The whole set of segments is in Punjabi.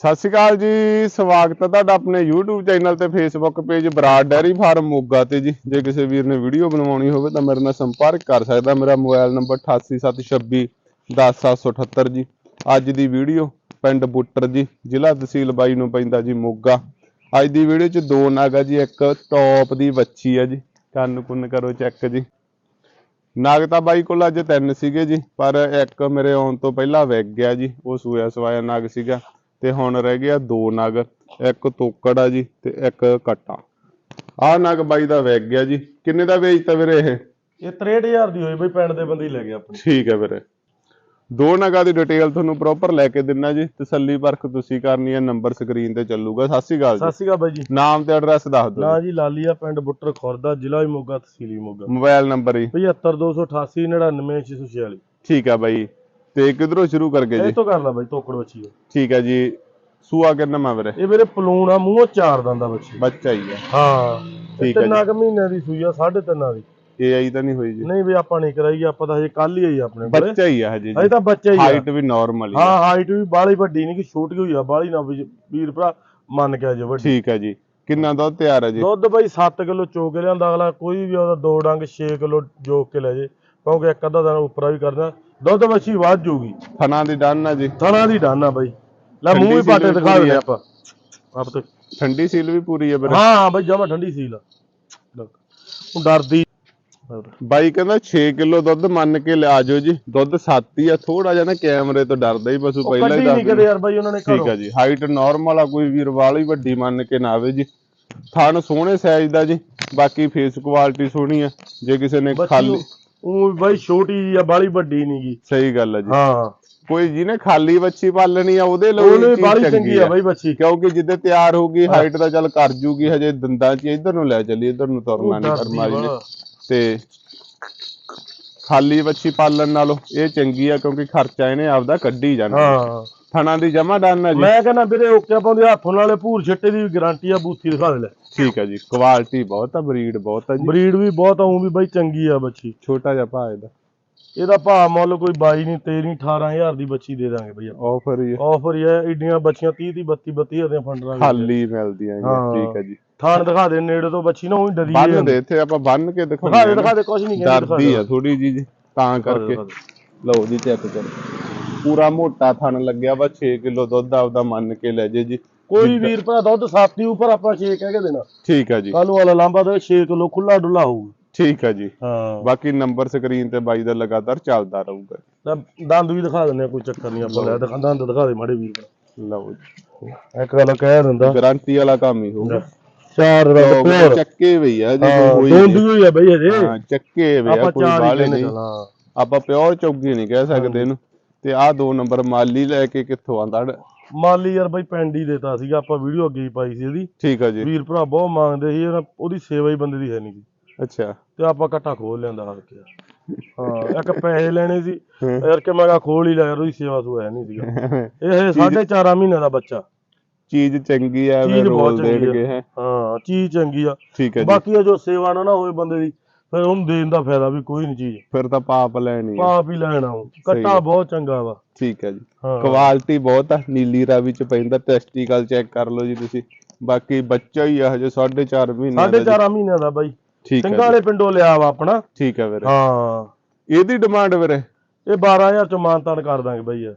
ਸਤਿ ਸ਼੍ਰੀ ਅਕਾਲ ਜੀ, ਸਵਾਗਤ ਹੈ ਤੁਹਾਡਾ ਆਪਣੇ YouTube ਚੈਨਲ ਤੇ Facebook page Brar dairy farm Moga ਤੇ ਜੀ। ਜੇ ਕਿਸੇ ਵੀਰ ਨੇ ਵੀਡੀਓ ਬਣਵਾਉਣੀ ਹੋਵੇ ਤਾਂ ਮੇਰੇ ਨਾਲ ਸੰਪਰਕ ਕਰ ਸਕਦਾ, ਮੇਰਾ ਮੋਬਾਈਲ ਨੰਬਰ 8876 10778 ਜੀ। ਅੱਜ ਦੀ ਵੀਡੀਓ ਪਿੰਡ ਬੁੱਟਰ ਜੀ, ਜ਼ਿਲ੍ਹਾ ਤਹਿਸੀਲ ਬਾਈ ਨੂੰ ਪੈਂਦਾ ਜੀ ਮੋਗਾ। ਅੱਜ ਦੀ ਵੀਡੀਓ 'ਚ ਦੋ ਨਾਗਾ ਜੀ, ਇੱਕ ਟੌਪ ਦੀ ਬੱਚੀ ਹੈ ਜੀ। ਕੰਨ ਕੁੰਨ ਕਰੋ ਚੈੱਕ ਜੀ। ਨਾਗ ਤਾਂ ਬਾਈ ਕੋਲ ਅੱਜ ਤਿੰਨ ਸੀਗੇ ਜੀ, ਪਰ ਇੱਕ ਮੇਰੇ ਆਉਣ ਤੋਂ ਪਹਿਲਾਂ ਵਿਕ ਗਿਆ ਜੀ, ਉਹ ਸੂਇਆ ਸਵਾਇਆ ਨਾਗ ਸੀਗਾ। ਤੇ ਹੁਣ ਰਹਿ ਗਿਆ ਦੋ ਨਗ ਇੱਕ ਤੋਕੜ ਆ ਜੀ ਤੇ ਇੱਕ ਕਟਾ। ਆਹ ਨਗ ਬਾਈ ਦਾ ਵਿਕ ਗਿਆ ਜੀ। ਕਿੰਨੇ ਦਾ ਵੇਚਤਾ ਵੀਰੇ ਇਹ? ਇਹ 63000 ਦੀ ਹੋਈ ਬਈ ਪਿੰਡ ਦੇ ਬੰਦੇ ਹੀ ਲੈ ਗਏ ਆਪਣੇ। ਠੀਕ ਹੈ ਵੀਰੇ। ਦੋ ਨਗਾਂ ਦੀ ਡਿਟੇਲ ਤੁਹਾਨੂੰ ਪ੍ਰੋਪਰ ਲੈ ਕੇ ਦਿੰਨਾ ਜੀ। ਤਸੱਲੀ ਪਰਖ ਤੁਸੀਂ ਕਰਨੀ ਹੈ ਨੰਬਰ ਸਕਰੀਨ ਤੇ ਚੱਲੂਗਾ। ਸਤਿ ਸ਼੍ਰੀ ਅਕਾਲ ਸਤਿ ਜੀ ਸ਼੍ਰੀ ਅਕਾਲ ਬਾਈ ਜੀ। ਨਾਮ ਤੇ ਐਡਰੈਸ ਦੱਸ ਦਿਓ। ਨਾਂ ਜੀ ਲਾਲੀਆ ਪਿੰਡ ਬੁੱਟਰ ਖੁਰਦਾ ਜ਼ਿਲ੍ਹਾ ਮੋਗਾ ਤਹਿਸੀਲ ਮੋਗਾ। ਮੋਬਾਈਲ ਨੰਬਰ ਜੀ। 75288 99646 ਠੀਕ ਹੈ ਬਾਈ। ਤੇ ਕਿਧਰੋਂ ਸ਼ੁਰੂ ਕਰਕੇ ਇਹ ਜੀ ਤੋਂ ਕਰ ਲਾ ਬਾਈ ਤੋਕੜ ਬੱਚੀ ਹੈ। ਠੀਕ ਹੈ ਜੀ। ਸੂਆ ਕਿੰਨਾ ਮਾ ਵੀਰੇ? ਇਹ ਮੇਰੇ ਪਲੂਣ ਆ ਮੂੰਹੋਂ ਚਾਰ ਦੰਦਾ ਬੱਚੀ ਬੱਚਾ ਹੀ ਹੈ ਹਾਂ। ਠੀਕ ਹੈ ਤਿੰਨਾਂ ਕੁ ਮਹੀਨਿਆਂ ਦੀ ਸੂਈ ਆ ਸਾਢੇ ਤਿੰਨਾਂ ਦੀ ਇਹ ਆਈ ਤਾਂ ਨਹੀਂ ਹੋਈ ਜੀ। ਨਹੀਂ ਵੀ ਆਪਾਂ ਨਹੀਂ ਕਰਾਈ ਆਪਾਂ ਤਾਂ ਹਜੇ ਕੱਲ ਹੀ ਆਈ ਆਪਣੇ ਕੋਲੇ। ਬੱਚਾ ਹੀ ਆ ਹਜੇ ਹਜੇ ਤਾਂ ਬੱਚਾ ਹੀ ਆ। ਹਾਈਟ ਵੀ ਨਾਰਮਲ ਹੀ ਆ। ਹਾਂ ਹਾਈਟ ਵੀ ਬਾਲੀ ਵੱਡੀ ਨਹੀਂ ਕਿ ਛੋਟੀ ਹੋਈ ਆ ਬਾਲੀ ਨਾ ਵੀਰ ਭਰਾ ਮੰਨ ਕੇ ਆ ਜਾ ਵੱਡੀ। ਠੀਕ ਹੈ ਜੀ। ਕਿੰਨਾ ਦੁੱਧ ਤਿਆਰ ਹੈ ਜੀ? ਦੁੱਧ ਬਾਈ 7 ਕਿਲੋ ਚੋ ਕੇ ਲਿਆਂਦਾ ਅਗਲਾ ਕੋਈ ਵੀ ਉਹਦਾ ਦੋ ਡੰਗ 6 ਕਿਲੋ ਜੋਕ ਕੇ ਲੈ ਜੇ। ਕਿਉਂਕਿ ਇੱਕ ਅੱਧਾ ਦਿਨ ਉੱਪਰਾ ਵੀ ਕਰਨਾ। ਦੁੱਧ ਬੱਚੀ ਵੱਧ ਜੂਗੀ। ਥਣਾ ਦੀ ਡਨ ਜੀ। ਥਣਾ ਦੀ ਡਾਨਾ ਬਾਈ। ਲੈ ਮੂੰਹ ਹੀ ਪਾਟੇ ਸੀਲ ਵੀ ਦਿਖਾ ਦੇ ਆ। ਆਪਾਂ। ਆਪ ਤੇ ਠੰਡੀ ਸੀਲ ਵੀ ਪੂਰੀ ਹੈ ਵੀਰੇ। ਹਾਂ ਹਾਂ ਬਾਈ ਜਮਾ ਠੰਡੀ ਸੀ ਲਾ ਉਹ ਡਰਦੀ। ਬਾਈ ਕਹਿੰਦਾ 6 ਕਿਲੋ ਦੁੱਧ ਮੰਨ ਕੇ ਲਿਆ ਜਾਓ ਜੀ। ਦੁੱਧ 7 ਹੀ ਆ ਥੋੜਾ ਜਿਹਾ ਨਾ ਕੈਮਰੇ ਤੋਂ ਡਰਦਾ ਹੀ ਪਸ਼ੂ ਪਹਿਲਾਂ ਹੀ ਨਹੀਂ ਕਦੇ ਯਾਰ ਬਾਈ ਉਹਨਾਂ ਨੇ ਠੀਕ ਹੈ ਜੀ। ਹਾਈਟ ਨਾਰਮਲ ਆ ਕੋਈ ਵੀਰ ਵਾਲੀ ਵੱਡੀ ਮੰਨ ਕੇ ਨਾ ਆਵੇ ਜੀ। ਥਣ ਸੋਹਣੇ ਸਾਈਜ਼ ਦਾ ਜੀ। ਬਾਕੀ ਫੇਸ ਕੁਆਲਿਟੀ ਸੋਹਣੀ ਆ। ਜੇ ਕਿਸੇ ਨੇ ਖਾਲੀ ਉਹ ਬਾਈ ਛੋਟੀ ਜੀ ਆ ਬਾਲੀ ਵੱਡੀ ਨਹੀਂ ਗੀ। ਸਹੀ ਗੱਲ ਹੈ ਜੀ। ਹਾਂ। ਕੋਈ ਜਿਹਨੇ ਖਾਲੀ ਬੱਚੀ ਪਾਲਣੀ ਆ ਉਹਦੇ ਲਈ ਉਹਨੇ ਬਾਲੀ ਚੰਗੀ ਆ। ਬਾਈ ਬੱਚੀ ਕਿਉਂਕਿ ਜਿੱਦੇ ਤਿਆਰ ਹੋਊਗੀ ਹਾਈਟ ਤਾਂ ਚੱਲ ਕਰ ਜੂਗੀ ਹਜੇ ਦੰਦਾਂ 'ਚ ਇਧਰ ਨੂੰ ਲੈ ਚੱਲੀ ਇਧਰ ਨੂੰ ਤੁਰਨਾ ਨਹੀਂ ਡਰਦੀ ਕਰਮਾ ਜੀ ਨੇ। ਤੇ ਖਾਲੀ ਬੱਚੀ ਪਾਲਣ ਨਾਲੋਂ ਇਹ ਚੰਗੀ ਆ ਕਿਉਂਕਿ ਖਰਚਾ ਇਹਨੇ ਆਪਦਾ ਕੱਢੀ ਜਾਣਾ। ਹਾਂ। ਥਣਾ ਦੀ ਜਮਾ ਡਨ ਜੀ। ਮੈਂ ਕਹਿੰਦਾ ਵੀਰੇ ਓਕੇ ਪਾਉਂਦੇ ਹੱਥੋਂ ਨਾਲੇ ਭੂਰ ਛੱਟੇ ਦੀ ਗਾਰੰਟੀ ਆ ਬੂਥੀ ਦਿਖਾ ਦੇ ਲੈ। ਠੀਕ ਆ ਜੀ ਕੁਆਲਿਟੀ ਬਹੁਤ ਆ ਬਰੀਡ ਬਹੁਤ ਆ ਜੀ। ਬਰੀਡ ਵੀ ਬਹੁਤ ਆਉਂ ਵੀ ਬਾਈ ਚੰਗੀ ਆ ਬੱਚੀ ਛੋਟਾ ਜਿਹਾ ਭਾ ਇਹਦਾ। ਇਹਦਾ ਭਾਅ ਮੁੱਲ ਕੋਈ 22 ਨਹੀਂ 13 18000 ਦੀ ਬੱਚੀ ਦੇ ਦਾਂਗੇ ਭਈਆ ਆਫਰ ਹੀ ਆ। ਆਫਰ ਹੀ ਹੈ ਏਡੀਆਂ ਬੱਚੀਆਂ 30 ਦੀ 32 32000 ਦੀਆਂ ਫੰਡਰਾਂ ਵਿੱਚ। ਖਾਲੀ ਮਿਲਦੀਆਂ ਜੀ ਹਾਂ। ਠੀਕ ਆ ਜੀ। ਥਾਣ ਦਿਖਾ ਦੇ ਨੇੜੇ ਤੋਂ ਬੱਚੀ ਨਾ ਉਹੀ ਡਰੀ ਬੰਨ ਦੇ ਇੱਥੇ ਆਪਾਂ ਬੰਨ ਕੇ ਦਿਖਾ ਦਿਖਾਉਂਦੇ ਦੇ ਆ ਦਿਖਾ ਦੇ ਕੁਝ ਨਹੀਂ ਕਹਿੰਦੇ ਡਰਦੀ ਆ ਥੋੜੀ ਜੀ ਤਾਂ ਕਰਕੇ। ਲਓ ਜੀ ਚੈੱਕ ਕਰੋ। ਪੂਰਾ ਮੋਟਾ ਥਣ ਲੱਗਿਆ ਵਾ 6 ਕਿਲੋ ਦੁੱਧ ਆਪਦਾ ਮੰਨ ਕੇ ਲੈ ਜੇ ਜੀ। ਕੋਈ ਵੀਰ ਭਰਾ ਦੁੱਧ ਸਾਥੀ ਉੱਪਰ ਆਪਾਂ 6 ਕਹਿ ਕੇ ਦੇਣਾ। ਠੀਕ ਆ ਜੀ। ਕੱਲ ਵਾਲਾ ਲਾਂਬਾ ਦਾ 6 ਕਿਲੋ ਖੁੱਲਾ ਡੁੱਲਾ ਹੋਊਗਾ। ਠੀਕ ਆ ਜੀ। ਹਾਂ। ਬਾਕੀ ਨੰਬਰ ਸਕਰੀਨ ਤੇ ਬਾਈ ਦਾ ਲਗਾਤਾਰ ਚੱਲਦਾ ਰਹੂਗਾ। ਤਾਂ ਦੰਦ ਵੀ ਦਿਖਾ ਦਿੰਦੇ ਆ ਕੋਈ ਚੱਕਰ ਨਹੀਂ ਆਪਾਂ ਲੈ ਦਿਖਾ ਦੰਦ ਦਿਖਾ ਦੇ ਮਾੜੇ ਵੀਰ। ਲਓ ਜੀ। ਇੱਕ ਗੱਲ ਕਹਿ ਦਿੰਦਾ। ਗਾਰੰਟੀ ਵਾਲਾ ਕੰਮ ਹੀ ਹੋਊਗਾ। ਚਾਰ ਰੰਗ ਲੋਕ ਪਿਓਰ ਚੱਕੇ ਵੀ ਆ ਜੀ ਹਾਂ ਕੋਈ ਦੋਂਦੀ ਹੋਈ ਆ ਬਈ ਹਜੇ ਹਾਂ ਚੱਕੇ ਵੀ ਆ ਆਪਾਂ ਕੋਈ ਹੀ ਕਹਿੰਦੇ ਨਹੀਂ। ਹਾਂ। ਆਪਾਂ ਪਿਓਰ ਚੌਗੀ ਨਹੀਂ ਕਹਿ ਸਕਦੇ ਇਹਨੂੰ। ਤੇ ਆਹ ਦੋ ਨੰਬਰ ਮਾਲੀ ਲੈ ਕੇ ਕਿੱਥੋਂ ਆਂਦਾ ਮਾਲੀ ਯਾਰ ਬਈ ਪਿੰਡ ਹੀ ਦੇਤਾ ਸੀਗਾ ਆਪਾਂ ਵੀਡੀਓ ਅੱਗੇ ਹੀ ਪਾਈ ਸੀ ਇਹਦੀ। ਠੀਕ ਆ ਜੀ। ਵੀਰ ਭਰਾ ਬਹੁਤ ਮੰਗਦੇ ਸੀ ਉਹਦੀ ਸੇਵਾ ਹੀ ਬੰਦੇ ਦੀ ਹੈ ਨਹੀਂ ਅੱਛਾ। ਤੇ ਆਪਾਂ ਕੱਟਾ ਖੋਲ ਲਿਆਂਦਾ ਹਰ ਕੇ ਹਾਂ ਇੱਕ ਪੈਸੇ ਲੈਣੇ ਸੀ। ਯਾਰ ਕਿ ਮੈਂ ਕਿਹਾ ਖੋਲ ਹੀ ਲਿਆ ਯਾਰ ਉਹਦੀ ਸੇਵਾ ਸੂ ਹੈ ਨਹੀਂ ਸੀਗਾ। ਇਹ ਸਾਢੇ ਚਾਰਾਂ ਮਹੀਨੇ ਦਾ ਬੱਚਾ। ਚੀਜ਼ ਚੰਗੀ ਆ ਬਹੁਤ ਰੋਲ ਦੇਣਗੇ ਹੈ। ਹਾਂ ਚੀਜ਼ ਚੰਗੀ ਆ। ਠੀਕ ਹੈ ਜੀ। ਬਾਕੀ ਇਹ ਜੋ ਸੇਵਾ ਨਾ ਨਾ ਹੋਵੇ ਬੰਦੇ ਦੀ ਫਿਰ ਉਹਨੂੰ ਦੇਣ ਦਾ ਫਾਇਦਾ ਵੀ ਕੋਈ ਨਹੀਂ ਚੀਜ਼। ਫਿਰ ਤਾਂ ਪਾਪ ਲੈਣੀ ਪਾਪ ਹੀ ਲੈਣਾ ਉਹ। ਕੱਟਾ। ਬਹੁਤ ਚੰਗਾ ਵਾ। ਠੀਕ ਹੈ ਜੀ। ਕੁਆਲਿਟੀ ਬਹੁਤ ਆ ਨੀਲੀ ਰਾਵੀ ਚ ਪੈਂਦਾ ਟੈਸਟੀਕਲ ਚੈੱਕ ਕਰ ਲਓ ਜੀ ਤੁਸੀਂ। ਬਾਕੀ ਬੱਚਾ ਹੀ ਆ ਹਜੇ 4.5 ਮਹੀਨੇ ਦਾ ਜੀ। ਚਾਰਾਂ ਮਹੀਨਿਆਂ ਦਾ ਬਾਈ। ਠੀਕ ਹੈ ਚੰਗਾ ਵਾਲੇ ਪਿੰਡੋਂ ਲਿਆ ਵਾ ਆਪਣਾ। ਠੀਕ ਹੈ ਵੀਰੇ। ਹਾਂ। ਇਹਦੀ ਡਿਮਾਂਡ ਵੀਰੇ? ਇਹ 12000 ਚ ਮਾਨਤਾਨ ਕਰ ਦਾਂਗੇ ਬਾਈ ਯਾਰ।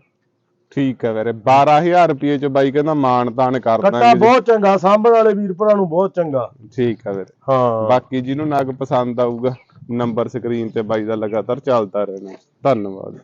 ਠੀਕ ਹੈ ਵੀਰੇ। 12000 ਰੁਪਏ ਚ ਬਾਈ ਕਹਿੰਦਾ ਮਾਣ ਤਾਨ ਕਰ ਕੱਟਾ। ਬਹੁਤ ਚੰਗਾ ਸਾਂਭਣ ਵਾਲੇ ਵੀਰ ਭਰਾ ਨੂੰ ਬਹੁਤ ਚੰਗਾ। ਠੀਕ ਹੈ ਵੀਰੇ। ਹਾਂ। ਬਾਕੀ ਜਿਹਨੂੰ ਨਗ ਪਸੰਦ ਆਊਗਾ ਨੰਬਰ ਸਕਰੀਨ ਤੇ ਬਾਈ ਦਾ ਲਗਾਤਾਰ ਚੱਲਦਾ ਰਹਿਣਾ। ਧੰਨਵਾਦ।